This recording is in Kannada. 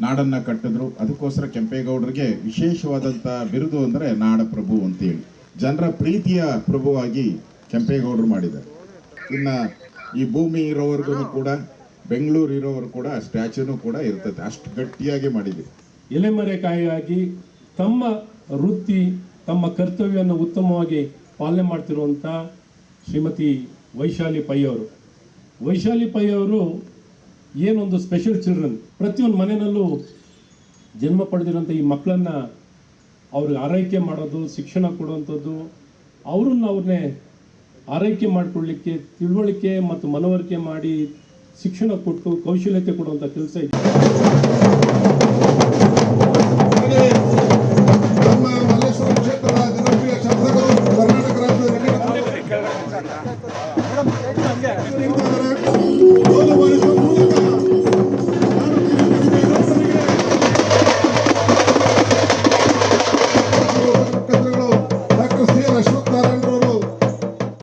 ನಾಡನ್ನ ಕಟ್ಟಿದ್ರು. ಅದಕ್ಕೋಸ್ಕರ ಕೆಂಪೇಗೌಡರಿಗೆ ವಿಶೇಷವಾದಂಥ ಬಿರುದು ಅಂದರೆ ನಾಡ ಪ್ರಭು ಅಂತೇಳಿ. ಜನರ ಪ್ರೀತಿಯ ಪ್ರಭುವಾಗಿ ಕೆಂಪೇಗೌಡರು ಮಾಡಿದ್ದಾರೆ. ಇನ್ನ ಈ ಭೂಮಿ ಇರೋವರೆಗೂ ಕೂಡ, ಬೆಂಗಳೂರು ಇರೋವರು ಕೂಡ ಸ್ಟ್ಯಾಚ್ಯೂನು ಕೂಡ ಇರ್ತದೆ. ಅಷ್ಟು ಗಟ್ಟಿಯಾಗಿ ಮಾಡಿದೆ. ಎಲೆಮರೆಕಾಯಿಯಾಗಿ ತಮ್ಮ ವೃತ್ತಿ, ತಮ್ಮ ಕರ್ತವ್ಯವನ್ನು ಉತ್ತಮವಾಗಿ ಪಾಲನೆ ಮಾಡ್ತಿರುವಂಥ ಶ್ರೀಮತಿ ವೈಶಾಲಿ ಪೈ ಅವರು. ವೈಶಾಲಿ ಪೈ ಅವರು ಏನೊಂದು ಸ್ಪೆಷಲ್ ಚಿಲ್ಡ್ರನ್ ಪ್ರತಿಯೊಂದು ಮನೆಯಲ್ಲೂ ಜನ್ಮ ಪಡೆದಿರೋಂಥ ಈ ಮಕ್ಕಳನ್ನ ಅವ್ರಿಗೆ ಆರೈಕೆ ಮಾಡೋದು, ಶಿಕ್ಷಣ ಕೊಡುವಂಥದ್ದು, ಅವ್ರನ್ನ ಅವ್ರನ್ನೇ ಆರೈಕೆ ಮಾಡಿಕೊಳ್ಳಿಕ್ಕೆ, ತಿಳುವಳಿಕೆ ಮತ್ತು ಮನವರಿಕೆ ಮಾಡಿ ಶಿಕ್ಷಣ ಕೊಟ್ಟು ಕೌಶಲ್ಯತೆ ಕೊಡುವಂಥ ಕೆಲಸ ಇದೆ. Thank you.